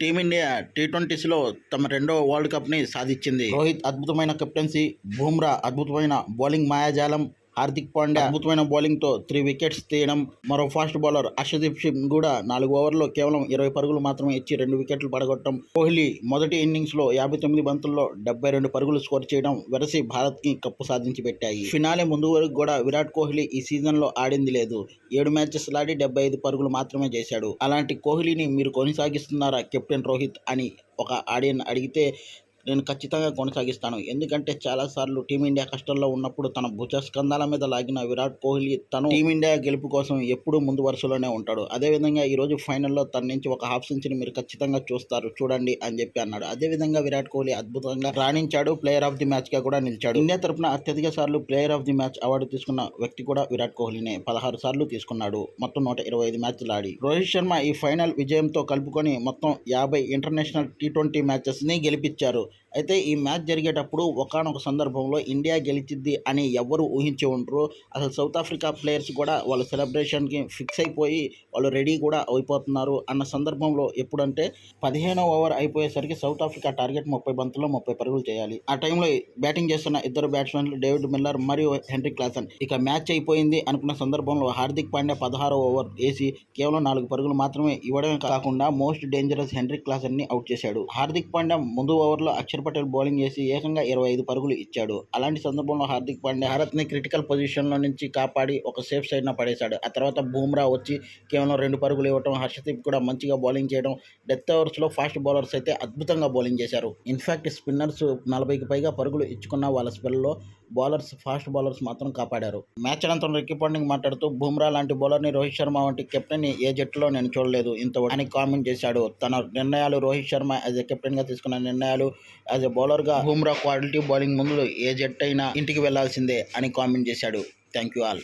Team India tea ట్వంటీస్లో తమ రెండో world కప్ని సాధించింది. రోహిత్ అద్భుతమైన కెప్టెన్సీ బుమ్రా అద్భుతమైన బౌలింగ్ మాయాజాలం హార్దిక్ పాండ్యా అద్భుతమైన బౌలింగ్తో త్రీ వికెట్స్ తీయడం. మరో ఫాస్ట్ బౌలర్ అర్షదీప్ సింగ్ కూడా నాలుగు ఓవర్లో కేవలం ఇరవై పరుగులు మాత్రమే ఇచ్చి రెండు వికెట్లు పడగొట్టడం. కోహ్లీ మొదటి ఇన్నింగ్స్లో యాభై తొమ్మిది బంతుల్లో డెబ్బై రెండు పరుగులు స్కోర్ చేయడం వెరసి భారత్కి కప్పు సాధించి పెట్టాయి. ఫినాలే ముందు వరకు కూడా విరాట్ కోహ్లీ ఈ సీజన్లో ఆడింది లేదు. ఏడు మ్యాచెస్ లాడి డెబ్బై ఐదు పరుగులు మాత్రమే చేశాడు. అలాంటి కోహ్లీని మీరు కొనసాగిస్తున్నారా కెప్టెన్ రోహిత్ అని ఒక ఆడియన్ అడిగితే నేను ఖచ్చితంగా కొనసాగిస్తాను. ఎందుకంటే చాలాసార్లు టీమిండియా కష్టంలో ఉన్నప్పుడు తన భుజస్కంధాల మీద లాగిన విరాట్ కోహ్లీ తను టీమిండియా గెలుపు కోసం ఎప్పుడూ ముందు వరుసలోనే ఉంటాడు. అదేవిధంగా ఈరోజు ఫైనల్లో తన నుంచి ఒక హాఫ్ సెంచరీ మీరు ఖచ్చితంగా చూస్తారు. చూడండి అని చెప్పి అన్నాడు. అదేవిధంగా విరాట్ కోహ్లీ అద్భుతంగా రాణించాడు. ప్లేయర్ ఆఫ్ ది మ్యాచ్గా కూడా నిలిచాడు. ఇండియా తరపున అత్యధిక సార్లు player of the match award తీసుకున్న వ్యక్తి కూడా విరాట్ కోహ్లీనే. పదహారు సార్లు తీసుకున్నాడు. మొత్తం నూట ఇరవై ఐదు మ్యాచ్లు ఆడి. రోహిత్ శర్మ ఈ ఫైనల్ విజయంతో కలుపుకొని మొత్తం యాభై ఇంటర్నేషనల్ టీ ట్వంటీ మ్యాచెస్ని గెలిపించారు. అయితే ఈ మ్యాచ్ జరిగేటప్పుడు ఒకానొక సందర్భంలో ఇండియా గెలిచిద్ది అని ఎవ్వరు ఊహించి ఉండరు. అసలు సౌత్ ఆఫ్రికా ప్లేయర్స్ కూడా వాళ్ళ సెలబ్రేషన్కి ఫిక్స్ అయిపోయి వాళ్ళు రెడీ కూడా అయిపోతున్నారు అన్న సందర్భంలో ఎప్పుడంటే పదిహేనో ఓవర్ అయిపోయేసరికి సౌత్ ఆఫ్రికా టార్గెట్ ముప్పై బంతుల్లో ముప్పై పరుగులు చేయాలి. ఆ టైంలో బ్యాటింగ్ చేస్తున్న ఇద్దరు బ్యాట్స్మెన్లు డేవిడ్ మిల్లర్ మరియు హెన్రీ క్లాసన్ ఇక మ్యాచ్ అయిపోయింది అనుకున్న సందర్భంలో హార్దిక్ పాండ్యా పదహారో ఓవర్ వేసి కేవలం నాలుగు పరుగులు మాత్రమే ఇవ్వడమే కాకుండా మోస్ట్ డేంజరస్ హెన్రీ క్లాసన్ని అవుట్ చేశాడు. హార్దిక్ పాండ్యా ముందు ఓవర్లో అక్షర్ పటేల్ బౌలింగ్ చేసి ఏకంగా ఇరవై ఐదు పరుగులు ఇచ్చాడు. అలాంటి సందర్భంలో హార్దిక్ పాండ్యా భారత్ని క్రిటికల్ పొజిషన్లో నుంచి కాపాడి ఒక సేఫ్ సైడ్ న పడేశాడు. ఆ తర్వాత బూమ్రా వచ్చి కేవలం రెండు పరుగులు ఇవ్వడం హర్షదీప్ కూడా మంచిగా బౌలింగ్ చేయడం డెత్ ఓవర్స్లో ఫాస్ట్ బౌలర్స్ అయితే అద్భుతంగా బౌలింగ్ చేశారు. ఇన్ఫ్యాక్ట్ స్పిన్నర్స్ నలభైకి పైగా పరుగులు ఇచ్చుకున్న వాళ్ళ స్పెల్లో బౌలర్స్ ఫాస్ట్ బౌలర్స్ మాత్రం కాపాడారు. మ్యాచ్ అనంతరం రిక్కీ పాండింగ్ మాట్లాడుతూ బుమ్రా లాంటి బౌలర్ని రోహిత్ శర్మ వంటి కెప్టెన్ ఏ జట్టులో నేను చూడలేదు. ఇంత అని కామెంట్ చేశాడు. తన నిర్ణయాలు రోహిత్ శర్మ యాజ్ ఎ కెప్టెన్గా తీసుకున్న నిర్ణయాలు యాజ్ ఎ బౌలర్గా బుమ్రా క్వాలిటీ బౌలింగ్ ముందు ఏ జట్టు అయినా ఇంటికి వెళ్ళాల్సిందే అని కామెంట్ చేశాడు. Thank you all